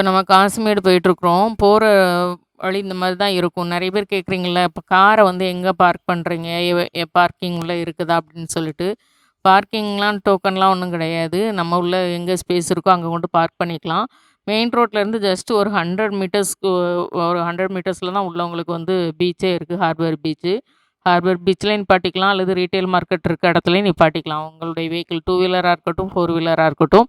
இப்போ நம்ம காசுமேடு போயிட்டுருக்குறோம். போகிற வழி இந்த மாதிரி தான் இருக்கும். நிறைய பேர் கேட்குறீங்கல்ல, இப்போ காரை வந்து எங்கே பார்க் பண்ணுறீங்க பார்க்கிங்கில் இருக்குதா? அப்படின்னு சொல்லிட்டு. பார்க்கிங்லாம் டோக்கன்லாம் ஒன்றும் கிடையாது. நம்ம உள்ள எங்கே ஸ்பேஸ் இருக்கோ அங்கே கொண்டு பார்க் பண்ணிக்கலாம். மெயின் ரோட்லேருந்து ஜஸ்ட் ஒரு 100 மீட்டர்ஸ்க்கு ஒரு ஹண்ட்ரட் மீட்டர்ஸில் தான் உள்ளவங்களுக்கு வந்து பீச்சே இருக்குது ஹார்பர் பீச்சு. ஹார்பர் பீச்சில் நிப்பாட்டிக்கலாம். அல்லது ரீட்டைல் மார்க்கெட் இருக்க இடத்துலையும் நிப்பாட்டிக்கலாம். உங்களுடைய வெஹிக்கிள் டூ வீலராக இருக்கட்டும், ஃபோர் வீலராக இருக்கட்டும்,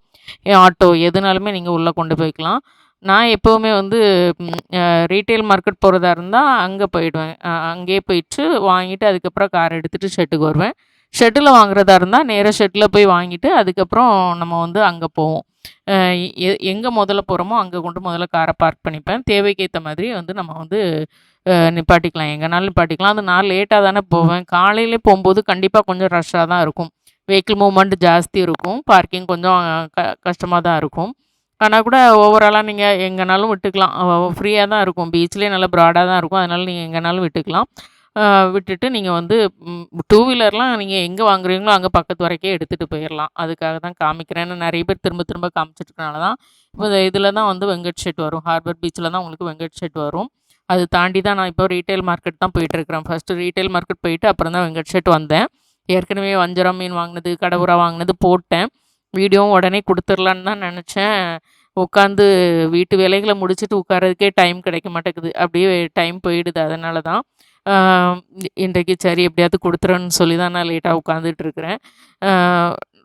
ஆட்டோ எதுனாலுமே நீங்கள் உள்ளே கொண்டு போய்க்கலாம். நான் எப்போவுமே வந்து ரீட்டைல் ரீட்டெயில் மார்க்கெட் போகிறதா இருந்தால் அங்கே போயிடுவேன். அங்கேயே போயிட்டு வாங்கிட்டு அதுக்கப்புறம் கார் எடுத்துகிட்டு ஷெட்டுக்கு வருவேன். ஷெட்டில் வாங்குறதா இருந்தால் நேராக ஷெட்டில் போய் வாங்கிட்டு, அதுக்கப்புறம் நம்ம வந்து அங்கே போவோம். எங்கே முதல்ல போகிறோமோ அங்கே கொண்டு முதல்ல காரை பார்க் பண்ணிப்பேன். தேவைக்கேற்ற மாதிரி வந்து நம்ம வந்து நிப்பாட்டிக்கலாம். எங்கேனாலும் நிப்பாட்டிக்கலாம். அது நான் லேட்டாக தானே போவேன். காலையிலே போகும்போது கண்டிப்பாக கொஞ்சம் ரஷ்ஷாக தான் இருக்கும். வெஹிக்கிள் மூவ்மெண்ட் ஜாஸ்தி இருக்கும். பார்க்கிங் கொஞ்சம் க கஷ்டமாக தான் இருக்கும். ஆனால் கூட ஓவராலாக நீங்கள் எங்கேனாலும் விட்டுக்கலாம். ஃப்ரீயாக தான் இருக்கும். பீச்லேயே நல்லா ப்ராடாக தான் இருக்கும். அதனால் நீங்கள் எங்கேனாலும் விட்டுக்கலாம். விட்டுட்டு நீங்கள் வந்து டூ வீலர்லாம் நீங்கள் எங்கே வாங்குறீங்களோ, அங்கே பக்கத்து வரைக்கே எடுத்துகிட்டு போயிடலாம் அதுக்காக தான் காமிக்கிறேன். ஏன்னா நிறைய பேர் திரும்ப திரும்ப காமிச்சிட்டு தான். இப்போ இதில் தான் வந்து வெங்கட் ஷெட் வரும். ஹார்பர் பீச்சில் தான் உங்களுக்கு வெங்கட் ஷெட் வரும். அது தாண்டி தான் நான் இப்போ ரீட்டெயில் மார்க்கெட் தான் போயிட்டுருக்கிறேன். ஃபர்ஸ்ட்டு ரீட்டைல் மார்க்கெட் போயிட்டு அப்புறம் தான் வெங்கட் ஷெட் வந்தேன். ஏற்கனவே வஞ்சரம் மீன் வாங்கினது கடவுரா வாங்கினது போட்டேன். வீடியோவும் உடனே கொடுத்துர்லான்னு தான் நினச்சேன் உட்காந்து வீட்டு வேலைகளை முடிச்சுட்டு உட்காரதுக்கே டைம் கிடைக்க மாட்டேங்குது. அப்படியே டைம் போயிடுது. அதனால தான். இன்றைக்கு சரி எப்படியாவது கொடுத்துறேன்னு சொல்லி தான் நான் லேட்டாக உட்காந்துட்டு இருக்கிறேன்.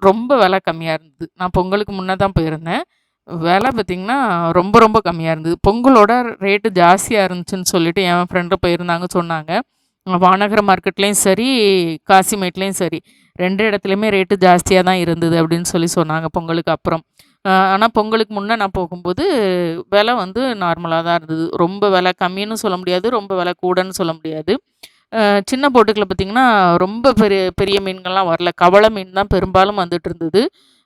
ரொம்ப விலை கம்மியாக இருந்தது. நான் பொங்கலுக்கு முன்னே தான் போயிருந்தேன். விலை பார்த்திங்கன்னா ரொம்ப ரொம்ப கம்மியாக இருந்தது. பொங்கலோட ரேட்டு ஜாஸ்தியாக இருந்துச்சுன்னு சொல்லிட்டு என் ஃப்ரெண்டு போயிருந்தாங்க சொன்னாங்க. வானகர மார்க்கெட்லேயும் சரி, காசிமேட்லேயும் சரி ரெண்டு இடத்துலையுமே ரேட்டு ஜாஸ்தியாக தான் இருந்தது அப்படின்னு சொல்லி சொன்னாங்க பொங்கலுக்கு அப்புறம். ஆனால் பொங்கலுக்கு முன்னே நான் போகும்போது விலை வந்து நார்மலாக தான் இருந்தது. ரொம்ப விலை கம்மின்னு சொல்ல முடியாது. ரொம்ப விலை கூடன்னு சொல்ல முடியாது. சின்ன போட்டுக்களை பார்த்திங்கன்னா ரொம்ப பெரிய பெரிய மீன்கள்லாம் வரல. கவள மீன் தான் பெரும்பாலும் வந்துட்டு இருந்தது.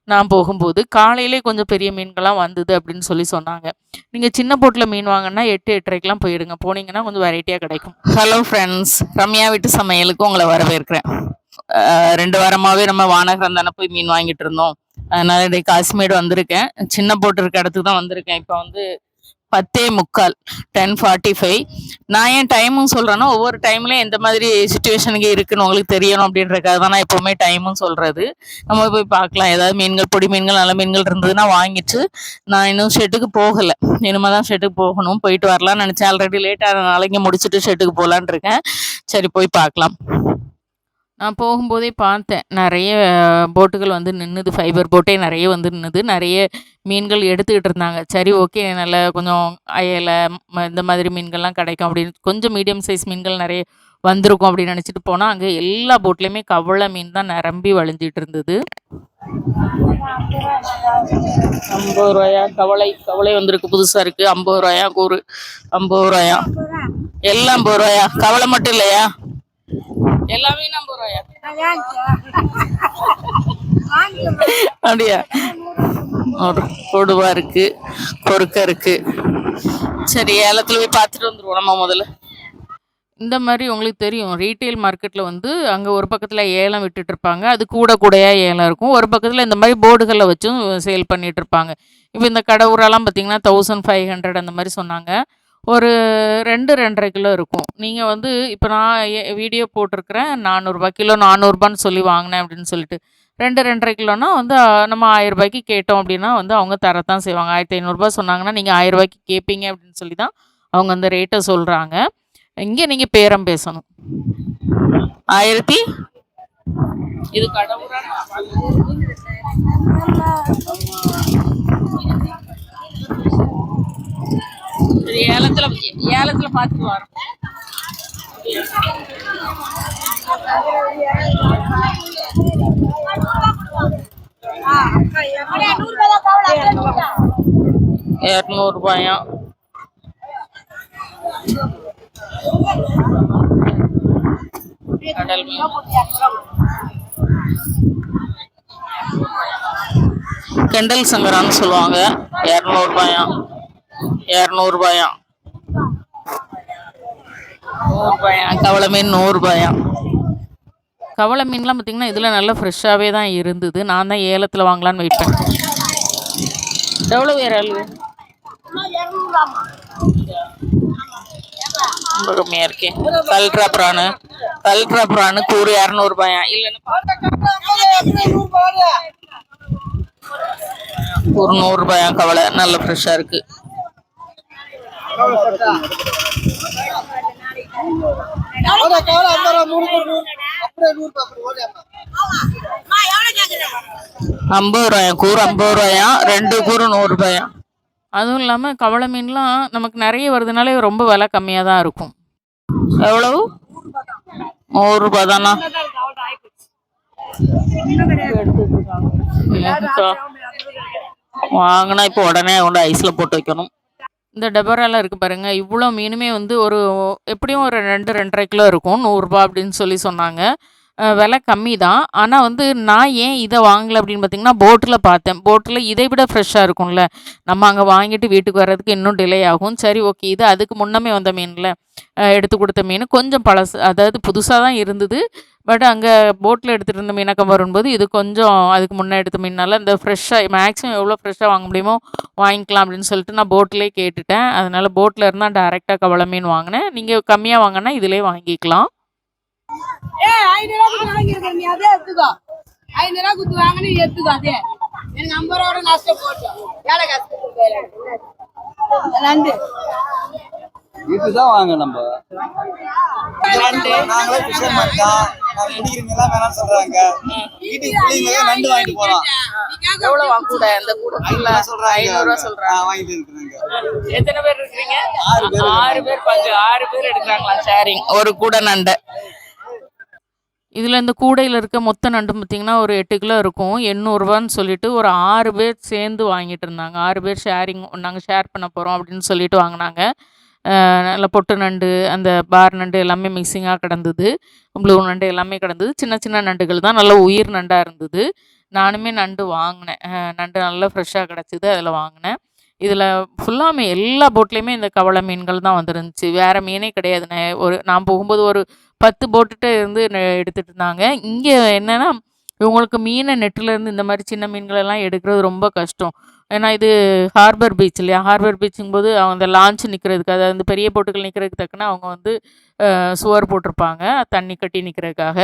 நான் போகும்போது. காலையிலே கொஞ்சம் பெரிய மீன்கள்லாம் வந்தது அப்படின்னு சொல்லி சொன்னாங்க. நீங்கள் சின்ன போட்டில் மீன் வாங்கினா எட்டு எட்டரைக்கெலாம் போயிடுங்க. போனீங்கன்னா கொஞ்சம் வெரைட்டியாக கிடைக்கும். Hello friends! ரம்யா வீட்டு சமையலுக்கு உங்களை வரவேற்கிறேன். ரெண்டு வாரமாகவே நம்ம வானகரம் தானே போய் மீன் வாங்கிட்டு இருந்தோம். அதனால காஷ்மீர் காசிமேடு வந்திருக்கேன். சின்ன போட்டு இருக்க இடத்துக்கு தான் வந்திருக்கேன். இப்போ வந்து 10:45 10:45 நான் ஏன் டைமும் சொல்கிறேன்னா ஒவ்வொரு டைம்லேயும் எந்த மாதிரி சுச்சுவேஷனுக்கு இருக்குன்னு உங்களுக்கு தெரியணும் அப்படின்றதுக்காக தான் நான் எப்போவுமே டைமும் சொல்கிறது நம்ம போய் பார்க்கலாம். ஏதாவது மீன்கள், பொடி மீன்கள், நல்ல மீன்கள் இருந்ததுன்னா வாங்கிட்டு, நான் இன்னும் ஷெட்டுக்கு போகலை இனிமேல் தான் ஷெட்டுக்கு போகணும். போயிட்டு வரலாம்னு நினச்சேன் ஆல்ரெடி லேட் ஆனதுனால முடிச்சுட்டு ஷெட்டுக்கு போகலான் இருக்கேன். சரி போய் பார்க்கலாம். நான் போகும்போதே பார்த்தேன். நிறைய போட்டுகள் வந்து நின்றுது ஃபைபர் போட்டே நிறைய வந்து நின்றுது நிறைய மீன்கள் எடுத்துக்கிட்டு இருந்தாங்க. சரி ஓகே நல்ல கொஞ்சம் அயலை ம இந்த மாதிரி மீன்கள்லாம் கிடைக்கும் அப்படின்னு கொஞ்சம் மீடியம் சைஸ் மீன்கள் நிறைய வந்திருக்கும் அப்படின்னு நினச்சிட்டு போனால் அங்கே எல்லா போட்லேயுமே கவலை மீன் தான் நிரம்பி வழிஞ்சிட்டு இருந்தது. ஐம்பது ரூபாயா கவலை கவலை வந்திருக்கு புதுசாக இருக்குது ஐம்பது ரூபாயா கூறு. ஐம்பது ரூபாயா எல்லாம் ஐம்பது ரூபாயா கவலை மட்டும் இல்லையா? எல்லா மீனும் ரூ. 50 அப்படியா? ஒரு கொடுவா இருக்கு. கொறுக்க இருக்கு. சரி ஏலத்துல போய் பார்த்துட்டு வந்துருவோம் நம்ம முதல்ல. இந்த மாரி உங்களுக்கு தெரியும். ரீட்டெயில் மார்க்கெட்ல வந்து அங்க ஒரு பக்கத்துல ஏலம் விட்டுட்டு இருப்பாங்க. அது கூட கூடையா ஏலம் இருக்கும். ஒரு பக்கத்துல இந்த மாரி போர்டுகள வச்சும் சேல் பண்ணிட்டு இருப்பாங்க. இப்ப இந்த கடவுராலாம் பார்த்தீங்கன்னா, 1500 அந்த மாரி சொன்னாங்க. ஒரு 2, 2 1/2 கிலோ இருக்கும். நீங்க வந்து இப்ப நான் வீடியோ போட்டிருக்கிறேன். 400 கிலோ. 400ன்னு சொல்லி வாங்குனேன் அப்படின்னு சொல்லிட்டு. 2, 2 1/2 கிலோனா வந்து நம்ம. 1000க்கு கேட்டோம் அப்படின்னா வந்து அவங்க தரத்தான் செய்வாங்க. ரூ. 1500 சொன்னாங்கன்னா, நீங்க ரூ. 1000க்கு கேட்பீங்க அப்படின்னு சொல்லி தான் அவங்க அந்த ரேட்ட சொல்றாங்க. இங்க நீங்க பேரம் பேசணும். 1000 இது கடவுரா? ஏலத்துல ஏலத்துல பார்த்துட்டு வரோம். ரூ. 200 கடல் கெண்டல் சங்கரான்னு சொல்லுவாங்க. இரநூறுபாயா 200 ரூ. 200 கவள மீன். 100 கவள மீன்லாம் பார்த்தீங்கன்னா, இதில நல்லா ஃப்ரெஷ்ஷாவே தான் இருந்தது. நான் தான் ஏலத்துல வாங்கலான்னு வெயிட் பண்ணேன். எவ்வளவு இறாலு? ரொம்ப கம்மியா இருக்கே கல்ட்ரா ப்ரானு கல்ட்ரா ப்ரானு கூறு இரநூறுபாயா இல்லைன்னா ஒரு நூறுபாயா கவலை நல்ல ஃப்ரெஷ்ஷாக இருக்கு ஐம்பது ரூபாயா? கூறு ஐம்பது ரூபாயா? ரெண்டு கூறு நூறு ரூபாயா? அதுவும் இல்லாமல் கவளை மீன்லாம் நமக்கு நிறைய வருதுனாலே ரொம்ப விலை கம்மியாக தான் இருக்கும். எவ்வளவு? நூறு ரூபாய் தானா? வாங்கினா இப்போ உடனே கொண்டு ஐஸில் போட்டு வைக்கணும். இந்த டெபராலாம் இருக்குது பாருங்க. இவ்வளோ மீனுமே வந்து ஒரு எப்படியும் ஒரு ரெண்டு ரெண்டரை கிலோ இருக்கும். நூறுரூபா அப்படின்னு சொல்லி சொன்னாங்க. விலை கம்மி தான் ஆனால் வந்து நான் ஏன் இதை வாங்கலை அப்படின்னு பார்த்தீங்கன்னா போட்டில் பார்த்தேன். போட்டில் இதை விட ஃப்ரெஷ்ஷாக இருக்கும்ல. நம்ம அங்கே வாங்கிட்டு வீட்டுக்கு வர்றதுக்கு இன்னும் டிலே ஆகும். சரி ஓகே இது அதுக்கு முன்னமே வந்த மீனில் எடுத்து கொடுத்த மீன். கொஞ்சம் பழசு அதாவது புதுசாக தான் இருந்தது. பட் அங்கே போட்டில் எடுத்துகிட்டு இருந்த மீனக்கம் வரும்போது இது கொஞ்சம் அதுக்கு முன்னே எடுத்த மீனால் இந்த ஃப்ரெஷ்ஷாக மேக்ஸிமம் எவ்வளோ ஃப்ரெஷ்ஷாக வாங்க முடியுமோ வாங்கிக்கலாம் அப்படின்னு சொல்லிட்டு நான் போட்லேயே கேட்டுட்டேன். அதனால் போட்டில் இருந்தால் டேரெக்டாக கவலை மீன் வாங்கினேன். நீங்கள் கம்மியாக வாங்கினா இதிலே வாங்கிக்கலாம். ஏ நண்டு இதுதான் வாங்க நம்ம. நாங்களே ஃபிஷர்மேன் தான். நான் குடிக்கிறீங்களா வேணாம்னு சொல்றாங்க. வீட்டுக்கு பிள்ளைங்க நண்டு வாங்கிட்டு போறோம். எவ்வளோ கூட அந்த கூட சொல்றாங்க. ஐநூறுரூவா சொல்கிறாங்க ஆ, வாங்கிட்டு இருக்கிறாங்க. எத்தனை பேர் இருக்கிறீங்க? ஆறு பேர் ஆறு பேர் பங்கு ஆறு பேர் எடுக்கிறாங்களா? ஷேரிங் ஒரு கூடை நண்டை. இதில் இந்த கூடையில் இருக்க மொத்த நண்டு பார்த்தீங்கன்னா ஒரு எட்டு கிலோ இருக்கும். எண்ணூறுரூவான்னு சொல்லிட்டு ஒரு ஆறு பேர் சேர்ந்து வாங்கிட்டு இருந்தாங்க. ஆறு பேர் ஷேரிங் நாங்கள் ஷேர் பண்ண போகிறோம் அப்படின்னு சொல்லிட்டு வாங்கினாங்க. நல்ல பொட்டு நண்டு அந்த பார் நண்டு எல்லாமே மிக்சிங்காக கிடந்தது. ப்ளூ நண்டு எல்லாமே கிடந்தது. சின்ன சின்ன நண்டுகள் தான். நல்ல உயிர் நண்டாக இருந்தது. நானுமே நண்டு வாங்கினேன். நண்டு நல்லா ஃப்ரெஷ்ஷாக கிடச்சிது. அதில் வாங்கினேன். இதில் ஃபுல்லாமே எல்லா போட்லேயுமே இந்த கவளை மீன்கள் தான் வந்துருந்துச்சு. வேறு மீனே கிடையாது. நான் ஒரு நான் போகும்போது ஒரு பத்து போட்டுகிட்டே இருந்து எடுத்துகிட்டு இருந்தாங்க. இங்கே என்னென்னா இவங்களுக்கு மீனை நெட்டில் இருந்து இந்த மாதிரி சின்ன மீன்களெல்லாம் எடுக்கிறது ரொம்ப கஷ்டம். ஏன்னா இது ஹார்பர் பீச் இல்லையா? ஹார்பர் பீச்சுங்கும்போது அவங்க அந்த லான்ச் நிற்கிறதுக்கு அதாவது அந்த பெரிய போட்டுகள் நிற்கிறதுக்கு தக்கன அவங்க வந்து சுவர் போட்டிருப்பாங்க தண்ணி கட்டி நிற்கிறதுக்காக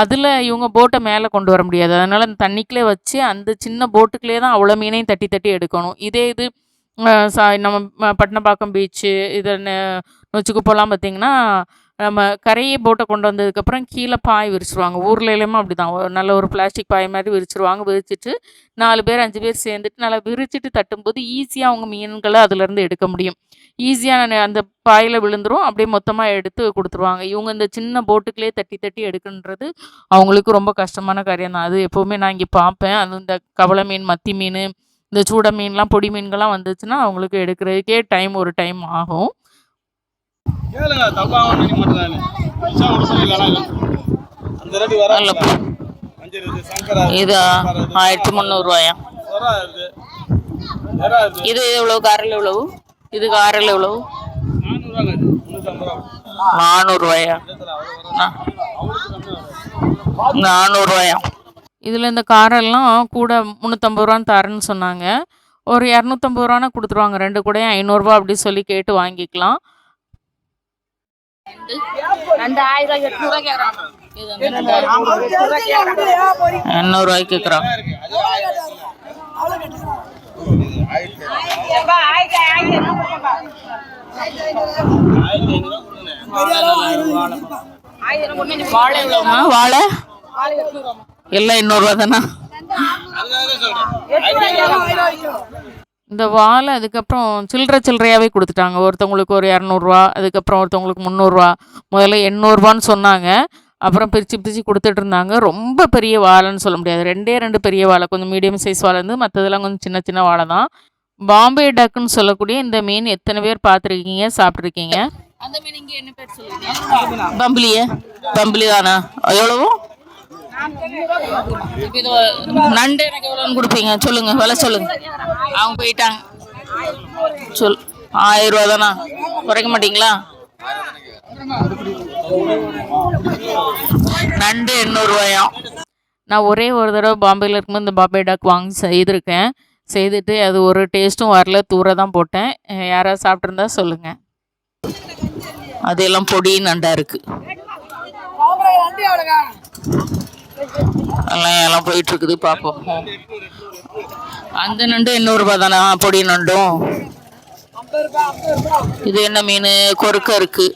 அதில் இவங்க போட்டை மேலே கொண்டு வர முடியாது. அதனால் அந்த தண்ணிக்குள்ளே வச்சு அந்த சின்ன போட்டுக்குள்ளே தான் அவ்வளோ மீனையும் தட்டி தட்டி எடுக்கணும். இதே இது சா நம்ம பட்டினப்பாக்கம் பீச்சு இதை நொச்சுக்கு போகலாம் பார்த்திங்கன்னா நம்ம கரையை போட்டை கொண்டு வந்ததுக்கப்புறம் கீழே பாய் விரிச்சிருவாங்க. ஊரில் எல்லாமே அப்படி தான் நல்ல ஒரு பிளாஸ்டிக் பாய் மாதிரி விரிச்சிருவாங்க. விரிச்சிட்டு நாலு பேர் அஞ்சு பேர் சேர்ந்துட்டு நல்லா விரிச்சிட்டு தட்டும்போது ஈஸியாக அவங்க மீன்களை அதுலேருந்து எடுக்க முடியும். ஈஸியாக அந்த பாயில் விழுந்துரும். அப்படியே மொத்தமாக எடுத்து கொடுத்துருவாங்க. இவங்க இந்த சின்ன போட்டுக்குள்ளே தட்டி தட்டி எடுக்குன்றது அவங்களுக்கு ரொம்ப கஷ்டமான காரியம் தான். அது எப்போவுமே நான் இங்கே பார்ப்பேன். அது இந்த கவளை மீன் மத்தி மீன் இந்த சூட மீன்லாம் பொடி மீன்கள்லாம் வந்துச்சுன்னா அவங்களுக்கு எடுக்கிறதுக்கே டைம் ஒரு டைம் ஆகும். கேளுங்க தப்பா நினைக்க மாட்டேன் விஷா விட சொல்லிக்கலாம் அந்த ரேட்டு வர இது ஆயிரத்தி முந்நூறுவாயா? இது எவ்வளவு? காரில் எவ்வளவு? இது காரில் எவ்வளவு நானூறுவாயா? நானூறுவாயா? இதில் இந்த காரெல்லாம் கூட முந்நூற்றம்பது ரூபான்னு தரேன்னு சொன்னாங்க. ஒரு இரநூத்தம்பது ரூபானா கொடுத்துருவாங்க. ரெண்டு கூடயும் ஐநூறுரூவா அப்படி சொல்லி கேட்டு வாங்கிக்கலாம் நண்டு ஆயிரம் எட்நூறுவா கேட்குறாங்க எண்ணூறுவாய்க்கு கேட்குறாங்க வாழை எவ்வளோமா வாழை எல்லாம் எண்ணூறுரூவா தானே இந்த வாழை அதுக்கப்புறம் சில்லற சில்லறையாகவே கொடுத்துட்டாங்க. ஒருத்தவங்களுக்கு ஒரு இரநூறுவா அதுக்கப்புறம் ஒருத்தவங்களுக்கு முந்நூறுரூவா முதல்ல எண்ணூறுபான்னு சொன்னாங்க. அப்புறம் பிரித்து பிரித்து கொடுத்துட்டு இருந்தாங்க. ரொம்ப பெரிய வாழைன்னு சொல்ல முடியாது. ரெண்டே ரெண்டு பெரிய வாழை கொஞ்சம் மீடியம் சைஸ் வாழை இருந்து மற்றதெல்லாம் கொஞ்சம் சின்ன சின்ன வாழை தான். பாம்பே டக்குன்னு சொல்லக்கூடிய இந்த மீன் எத்தனை பேர் பார்த்துருக்கீங்க சாப்பிட்ருக்கீங்க அந்த மீன் இங்கே என்ன பேர் சொல்லுங்க? பம்பிலியே? பம்பிலி தானா? எவ்வளவு? இது நண்டு எனக்கு எவ்வளோன்னு கொடுப்பீங்க? சொல்லுங்க விலை சொல்லுங்க. அவங்க போயிட்டாங்க. சொல் ஆயிரம் ரூபா தானா? குறைக்க மாட்டீங்களா? நண்டு எண்ணூறுவாயாம் நான் ஒரே ஒரு தடவை பாம்பேயில் இருக்கும்போது இந்த பாம்பே டாக் வாங்கி செய்திருக்கேன். செய்துட்டு அது ஒரு டேஸ்ட்டும் வரல தூர தான் போட்டேன். யாராவது சாப்பிட்ருந்தா சொல்லுங்கள் அதெல்லாம் பொடி நண்டா இருக்குது எல்லாம் எல்லாம் போயிட்டு இருக்குது பார்ப்போம் அந்த நண்டு எண்ணூறுபா தானே? பொடி நண்டும் இது என்ன மீன்? கொறுக்க இருக்கு.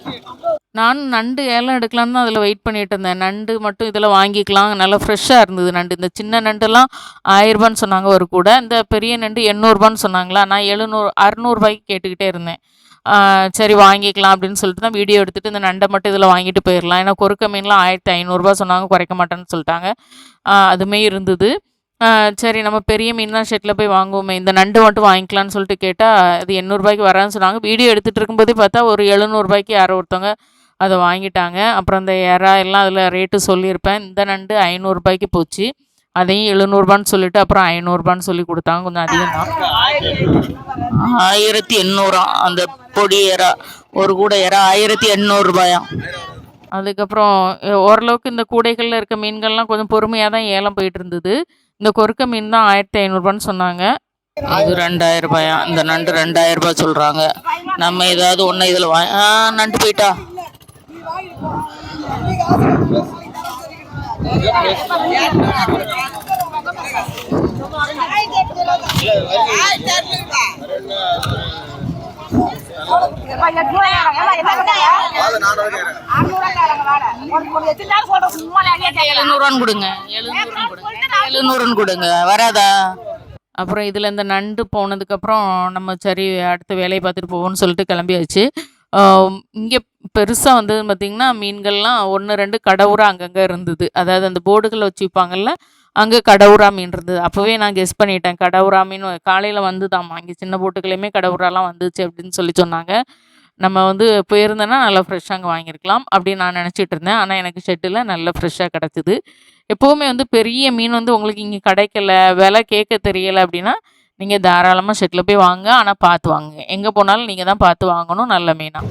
நான் நண்டு ஏலம் எடுக்கலாம்னு தான் அதில் வெயிட் பண்ணிட்டு இருந்தேன். நண்டு மட்டும் இதில் வாங்கிக்கலாம். நல்லா ஃப்ரெஷ்ஷாக இருந்தது நண்டு. இந்த சின்ன நண்டுலாம் ஆயிரரூபான்னு சொன்னாங்க ஒரு கூட. இந்த பெரிய நண்டு எண்ணூறுபான்னு சொன்னாங்களா? நான் எழுநூறு அறநூறுபாய்க்கு கேட்டுக்கிட்டே இருந்தேன். சரி வாங்கிக்கலாம் அப்படின்னு சொல்லிட்டு தான் வீடியோ எடுத்துகிட்டு இந்த நண்டை மட்டும் இதில் வாங்கிட்டு போயிடலாம் ஏன்னா கொறுக்க மீன்லாம் ஆயிரத்தி ஐநூறுரூபா சொன்னாங்க குறைக்க மாட்டேன்னு சொல்லிட்டாங்க அதுமே இருந்தது. சரி நம்ம பெரிய மீன் தான் ஷெட்டில் போய் வாங்குவோமே இந்த நண்டு மட்டும் வாங்கிக்கலாம்னு சொல்லிட்டு கேட்டால் அது எண்ணூறுபாய்க்கு வரான்னு சொன்னாங்க. வீடியோ எடுத்துகிட்டு இருக்கும்போதே பார்த்தா ஒரு எழுநூறுபாய்க்கு யாரோ ஒருத்தவங்க அதை வாங்கிட்டாங்க. அப்புறம் இந்த எறா எல்லாம் அதில் ரேட்டு சொல்லியிருப்பேன். இந்த நண்டு ஐநூறுரூபாய்க்கு போச்சு. அதையும் எழுநூறுபான்னு சொல்லிட்டு அப்புறம் ஐநூறுரூபான்னு சொல்லி கொடுத்தாங்க. கொஞ்சம் அதிகம் தான் ஆயிரத்தி எண்ணூறா. அந்த பொடி எறா ஒரு கூட எறா ஆயிரத்தி எண்ணூறுபாயா? அதுக்கப்புறம் ஓரளவுக்கு இந்த கூடைகளில் இருக்க மீன்கள்லாம் கொஞ்சம் பொறுமையாக தான் ஏலம் போயிட்டு இருந்தது இந்த கொறுக்க மீன் தான் ஆயிரத்தி ஐநூறுபான்னு சொன்னாங்க. அது ரெண்டாயிரம் ரூபாயா இந்த நண்டு ரெண்டாயிரம் ரூபாய் சொல்கிறாங்க நம்ம ஏதாவது ஒன்று இதில் வா நண்டு போயிட்டா. எழுநூறுவான்னு கொடுங்க. எழுநூறுன்னு கொடுங்க. எழுநூறுன்னு கொடுங்க வராதா? அப்புறம் இதில் இந்த நண்டு போனதுக்கப்புறம் நம்ம சரி அடுத்த வேலையை பார்த்துட்டு போவோம்னு சொல்லிட்டு கிளம்பியாச்சு. இங்கே பெருசாக வந்தது பார்த்திங்கன்னா மீன்கள்லாம் ஒன்று ரெண்டு கடவுரா அங்கங்கே இருந்தது. அதாவது அந்த போர்டுகளில் வச்சு விற்பாங்கல்ல அங்கே கடவுரா மீன் இருந்தது. அப்போவே நான் கெஸ் பண்ணிட்டேன். கடவுரா மீன் காலையில் வந்துதாம்மா. இங்கே சின்ன போட்டுகளையுமே கடவுராலாம் வந்துச்சு அப்படின்னு சொல்லி சொன்னாங்க. நம்ம வந்து போயிருந்தோன்னா நல்லா ஃப்ரெஷ்ஷாக அங்கே வாங்கியிருக்கலாம் அப்படின்னு நான் நினச்சிட்டு இருந்தேன். ஆனால் எனக்கு ஷெட்டில் நல்லா ஃப்ரெஷ்ஷாக கிடச்சிது. எப்போவுமே வந்து பெரிய மீன் வந்து உங்களுக்கு இங்கே கிடைக்கல விலை கேட்க தெரியலை அப்படின்னா நீங்கள் தாராளமாக ஷெட்டில் போய் வாங்க. ஆனால் பார்த்து வாங்க. எங்கே போனாலும் நீங்கள் தான் பார்த்து வாங்கணும். நல்ல மீனாக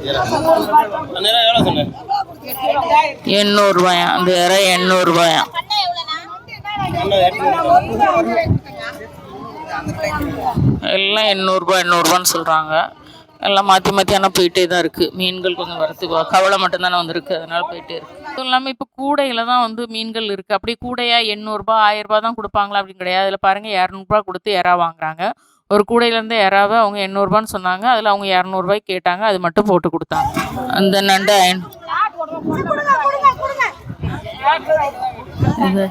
எண்ணூறுபாயா அந்த இற எண்ணூறுபாயா எல்லாம் எண்ணூறுபா எண்ணூறுபான்னு சொல்கிறாங்க எல்லாம் மாற்றி மாற்றி ஆனால் போயிட்டே தான் இருக்குது மீன்கள் கொஞ்சம் வரத்துக்கு கவலை மட்டும்தானே வந்திருக்கு. அதனால போயிட்டே இருக்கு. அதுவும் இல்லாமல் இப்போ கூடையில் தான் வந்து மீன்கள் இருக்குது அப்படியே கூடையா எண்ணூறுபா ஆயிரரூபா தான் கொடுப்பாங்களா அப்படின்னு கிடையாது. அதில் பாருங்கள் இரநூறுபா கொடுத்து இறா வாங்குறாங்க. ஒரு கூடையிலேருந்து இறாவை அவங்க எண்ணூறுபான்னு சொன்னாங்க. அதில் அவங்க இரநூறுபாய்க்கு கேட்டாங்க. அது மட்டும் போட்டு கொடுத்தாங்க. அந்த நண்டு இது.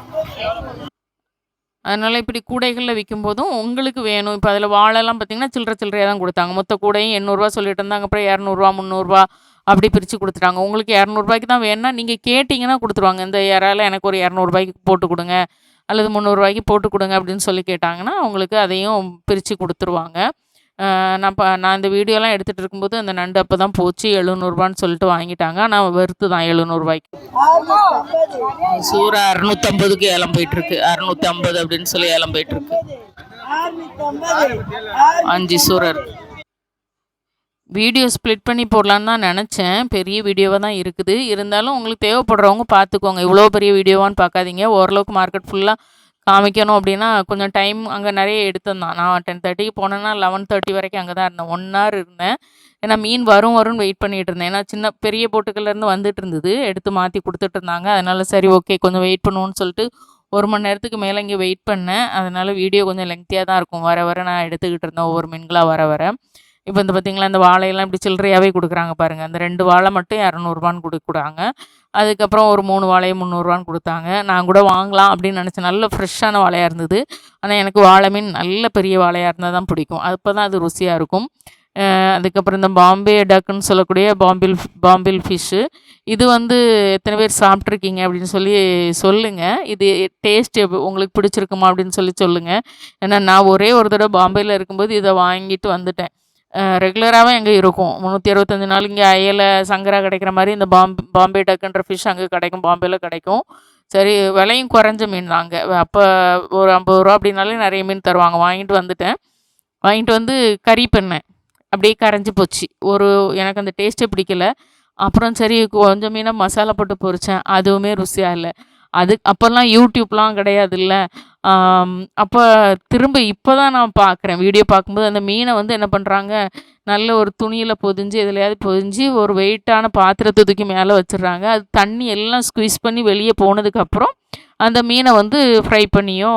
அதனால் இப்படி கூடைகளில் விற்கும்போதும் உங்களுக்கு வேணும். இப்போ அதில் வாழைலாம் பார்த்தீங்கன்னா சில்லற சில்லறையாக தான் கொடுத்தாங்க. மொத்த கூடையும் எண்ணூறுரூவா சொல்லிட்டு இருந்தாங்க. அப்புறம் இரநூறுவா முந்நூறுரூவா அப்படி பிரித்து கொடுத்துட்டாங்க. உங்களுக்கு இரநூறுபாய்க்கு தான் வேணும்னா நீங்கள் கேட்டிங்கன்னா கொடுத்துருவாங்க. இந்த இறால எனக்கு ஒரு இரநூறுபாய்க்கு போட்டு கொடுங்க அல்லது முந்நூறுரூவாய்க்கு போட்டு கொடுங்க அப்படின்னு சொல்லி கேட்டாங்கன்னா அவங்களுக்கு அதையும் பிரித்து கொடுத்துருவாங்க. நான் இப்போ நான் இந்த வீடியோலாம் எடுத்துகிட்டு இருக்கும்போது அந்த நண்டு அப்போ தான் போச்சு எழுநூறுபான்னு சொல்லிட்டு வாங்கிட்டாங்க. ஆனால் வெறுத்து தான் எழுநூறுபாய்க்கு. சூறா அறுநூத்தம்பதுக்கு ஏலம் போயிட்டுருக்கு. அறுநூத்தம்பது அப்படின்னு சொல்லி ஏலம் போயிட்டுருக்கு. அஞ்சு சூரர் வீடியோ ஸ்ப்ளிட் பண்ணி போடலான்னு தான் நினச்சேன். பெரிய வீடியோவாக தான் இருக்குது. இருந்தாலும் உங்களுக்கு தேவைப்படுறவங்க பார்த்துக்கோங்க. இவ்வளோ பெரிய வீடியோவான்னு பார்க்காதீங்க. ஓரளவுக்கு மார்க்கெட் ஃபுல்லாக காமிக்கணும் அப்படின்னா கொஞ்சம் டைம் அங்கே நிறைய எடுத்திருந்தான். நான் டென் தேர்ட்டிக்கு போனேன்னா லெவன் தேர்ட்டி வரைக்கும் அங்கே தான் இருந்தேன். ஒன் ஹவர் இருந்தேன். ஏன்னா மீன் வரும் வரும்னு வெயிட் பண்ணிட்டு இருந்தேன். ஏன்னா சின்ன பெரிய போட்டுக்கள்லேருந்து வந்துட்டு இருந்தது. எடுத்து மாற்றி கொடுத்துட்டு இருந்தாங்க. அதனால சரி ஓகே கொஞ்சம் வெயிட் பண்ணுவோன்னு சொல்லிட்டு ஒரு மணி நேரத்துக்கு மேலே இங்கே வெயிட் பண்ணேன். அதனால் வீடியோ கொஞ்சம் லெங்க்த்தியாக தான் இருக்கும். வர வர நான் எடுத்துக்கிட்டு இருந்தேன் ஒவ்வொரு மீன்களாக வர வர. இப்போ இந்த பார்த்தீங்களா இந்த வாழையெல்லாம் இப்படி சில்லறையாகவே கொடுக்குறாங்க பாருங்கள் அந்த ரெண்டு வாழை மட்டும் இரநூறுபான்னு கொடுக்குறாங்க. அதுக்கப்புறம் ஒரு மூணு வாழையை முந்நூறுவான்னு கொடுத்தாங்க. நான் கூட வாங்கலாம் அப்படின்னு நினச்சேன். நல்ல ஃப்ரெஷ்ஷான வாழையாக இருந்தது. ஆனால் எனக்கு வாழை மீன் நல்ல பெரிய வாழையாக இருந்தால் தான் பிடிக்கும். அப்போ தான் அது ருசியாக இருக்கும். அதுக்கப்புறம் இந்த பாம்பே டக்குன்னு சொல்லக்கூடிய பாம்பில் பாம்பில் ஃபிஷ்ஷு. இது வந்து எத்தனை பேர் சாப்பிட்ருக்கீங்க அப்படின்னு சொல்லி சொல்லுங்கள் இது டேஸ்ட் உங்களுக்கு பிடிச்சிருக்குமா அப்படின்னு சொல்லி சொல்லுங்கள் ஏன்னா நான் ஒரே ஒரு தடவை பாம்பேயில் இருக்கும்போது இதை வாங்கிட்டு வந்துட்டேன். ரெகுலராகவே அங்கே இருக்கும். முந்நூற்றி அறுபத்தஞ்சு நாள் இங்கே அயலை சங்கரா கிடைக்கிற மாதிரி இந்த பாம்பே பாம்பே டக்குன்ற ஃபிஷ் அங்கே கிடைக்கும். பாம்பேயில் கிடைக்கும். சரி விலையும் குறைஞ்ச மீன் தான் அங்கே. அப்போ ஒரு ஐம்பது ரூபா அப்படின்னாலே நிறைய மீன் தருவாங்க. வாங்கிட்டு வந்துட்டேன். வாங்கிட்டு வந்து கறி பண்ணேன். அப்படியே கரைஞ்சி போச்சு. ஒரு எனக்கு அந்த டேஸ்ட்டே பிடிக்கல. அப்புறம் சரி கொஞ்சம் மீனை மசாலா போட்டு பொரித்தேன் அதுவுமே ருசியாக இல்லை. அது அப்போல்லாம் யூடியூப்லாம் கிடையாது இல்லை. அப்போ திரும்ப இப்போ தான் நான் பார்க்குறேன் வீடியோ பார்க்கும்போது அந்த மீனை வந்து என்ன பண்ணுறாங்க நல்ல ஒரு துணியில் பொதிஞ்சு எதுலையாவது பொதிஞ்சு ஒரு வெயிட்டான பாத்திரத்தை தூக்கி மேலே வச்சிடுறாங்க. அது தண்ணி எல்லாம் ஸ்குவீஸ் பண்ணி வெளியே போனதுக்கப்புறம் அந்த மீனை வந்து ஃப்ரை பண்ணியோ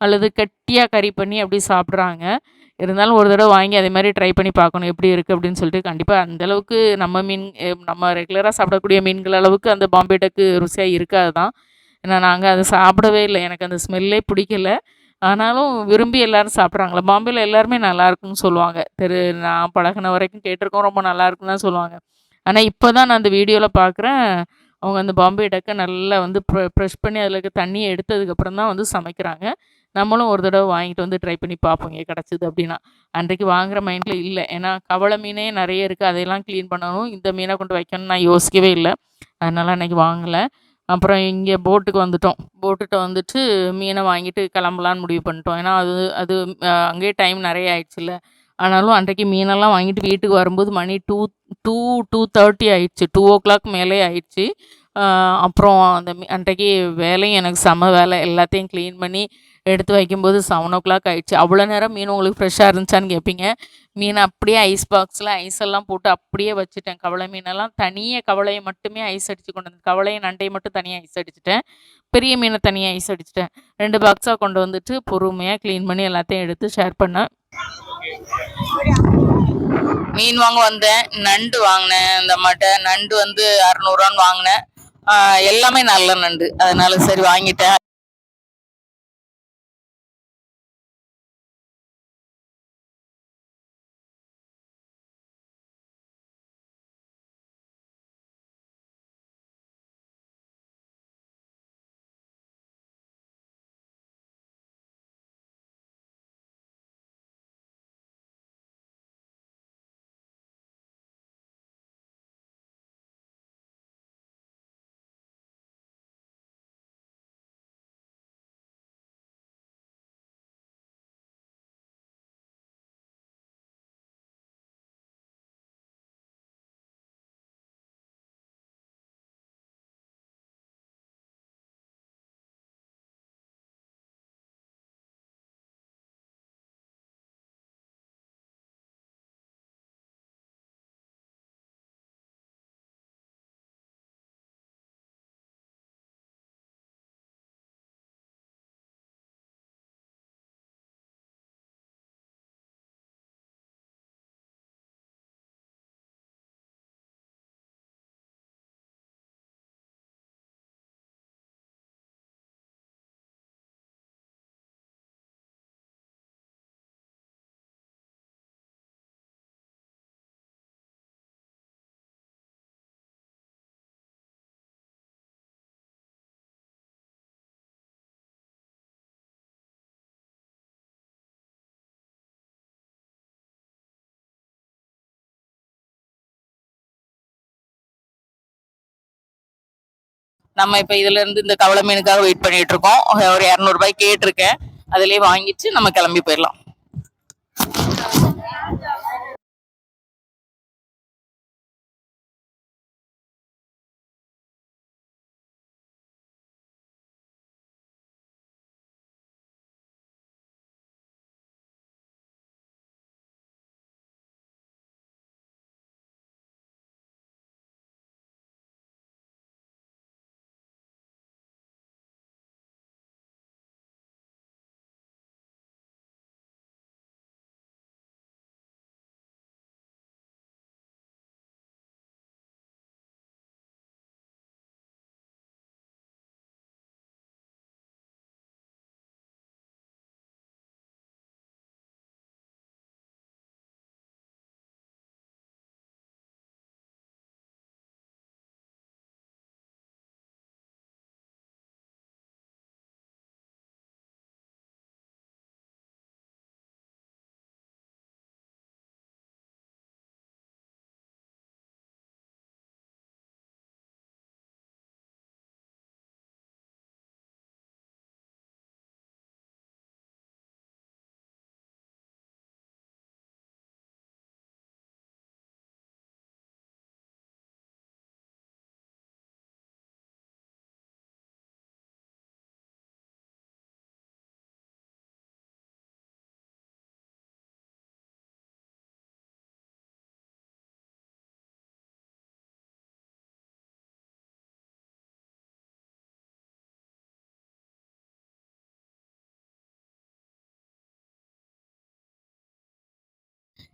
அல்லது கட்டியாக கறி பண்ணி அப்படி சாப்பிட்றாங்க. இருந்தாலும் ஒரு தடவை வாங்கி அதே மாதிரி ட்ரை பண்ணி பார்க்கணும். எப்படி இருக்குது அப்படின்னு சொல்லிட்டு கண்டிப்பாக அந்தளவுக்கு நம்ம மீன் நம்ம ரெகுலராக சாப்பிடக்கூடிய மீன்கள் அளவுக்கு அந்த பாம்பே டக்கு ருசியாக இருக்காது தான் ஏன்னா நாங்கள் அதை சாப்பிடவே இல்லை. எனக்கு அந்த ஸ்மெல்லே பிடிக்கல. ஆனாலும் விரும்பி எல்லாரும் சாப்பிட்றாங்களே. பாம்பேயில் எல்லாருமே நல்லா இருக்குன்னு சொல்லுவாங்க. தெரு நான் பழகின வரைக்கும் கேட்டிருக்கோம். ரொம்ப நல்லா இருக்குன்னு தான் சொல்லுவாங்க. ஆனால் இப்போ தான் நான் அந்த வீடியோவில் பார்க்குறேன் அவங்க அந்த பாம்பே டக்கை நல்லா வந்து ப்ரெஷ் பண்ணி அதில் இருக்க தண்ணியை எடுத்ததுக்கப்புறம் தான் வந்து சமைக்கிறாங்க. நம்மளும் ஒரு தடவை வாங்கிட்டு வந்து ட்ரை பண்ணி பார்ப்போம். இங்கே கிடச்சிது அப்படின்னா. அன்றைக்கு வாங்குகிற மைண்டில் இல்லை. ஏன்னா கவளை மீனே நிறைய இருக்குது அதையெல்லாம் க்ளீன் பண்ணணும். இந்த மீனை கொண்டு வைக்கணும்னு நான் யோசிக்கவே இல்லை. அதனால் அன்றைக்கி வாங்கலை. அப்புறம் இங்கே போட்டுக்கு வந்துட்டோம். போட்டுகிட்ட வந்துட்டு மீனை வாங்கிட்டு கிளம்பலான்னு முடிவு பண்ணிட்டோம். ஏன்னா அது அது அங்கேயே டைம் நிறைய ஆயிடுச்சுல்ல. ஆனாலும் அன்றைக்கு மீனெல்லாம் வாங்கிட்டு வீட்டுக்கு வரும்போது மணி டூ டூ டூ தேர்ட்டி ஆயிடுச்சு. டூ ஓ கிளாக் மேலே ஆயிடுச்சு. அப்புறம் அந்த அன்றைக்கு வேலையும் எனக்கு செம வேலை. எல்லாத்தையும் க்ளீன் பண்ணி எடுத்து வைக்கும்போது செவன் ஓ கிளாக் ஆயிடுச்சு. அவ்வளோ நேரம் மீன் உங்களுக்கு ஃப்ரெஷ்ஷாக இருந்துச்சான்னு கேட்பீங்க மீன் அப்படியே ஐஸ் பாக்ஸில் ஐஸ் எல்லாம் போட்டு அப்படியே வச்சுட்டேன். கவளை மீனெல்லாம் தனியாக கவளையை மட்டுமே ஐஸ் அடித்து கொண்டு வந்து கவலையும் நண்டையை மட்டும் தனியாக ஐஸ் அடிச்சிட்டேன். பெரிய மீனை தனியாக ஐஸ் அடிச்சிட்டேன். ரெண்டு பாக்ஸாக கொண்டு வந்துட்டு பொறுமையாக க்ளீன் பண்ணி எல்லாத்தையும் எடுத்து ஷேர் பண்ணேன். மீன் வாங்க வந்தேன். நண்டு வாங்கினேன். இந்த மாட்டை நண்டு வந்து அறநூறுவான்னு வாங்கினேன். எல்லாமே நல்ல நண்டு. அதனால சரி வாங்கிட்டேன். நம்ம இப்போ இதுல இருந்து இந்த கவளை மீனுக்காக வெயிட் பண்ணிட்டு இருக்கோம். ஒரு இரநூறுபாய் கேட்டிருக்கேன். அதிலே வாங்கிட்டு நம்ம கிளம்பி போயிடலாம்.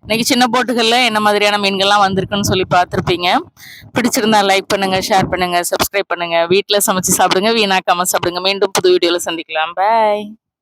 இன்னைக்கு சின்ன போட்டுகள்ல என்ன மாதிரியான மீன்கள்லாம் வந்திருக்குன்னு சொல்லி பார்த்துருப்பீங்க. பிடிச்சிருந்தா லைக் பண்ணுங்க ஷேர் பண்ணுங்க சப்ஸ்கிரைப் பண்ணுங்க. வீட்டில் சமைச்சு சாப்பிடுங்க வீணாக்காம சாப்பிடுங்க. மீண்டும் புது வீடியோவில் சந்திக்கலாம். பாய்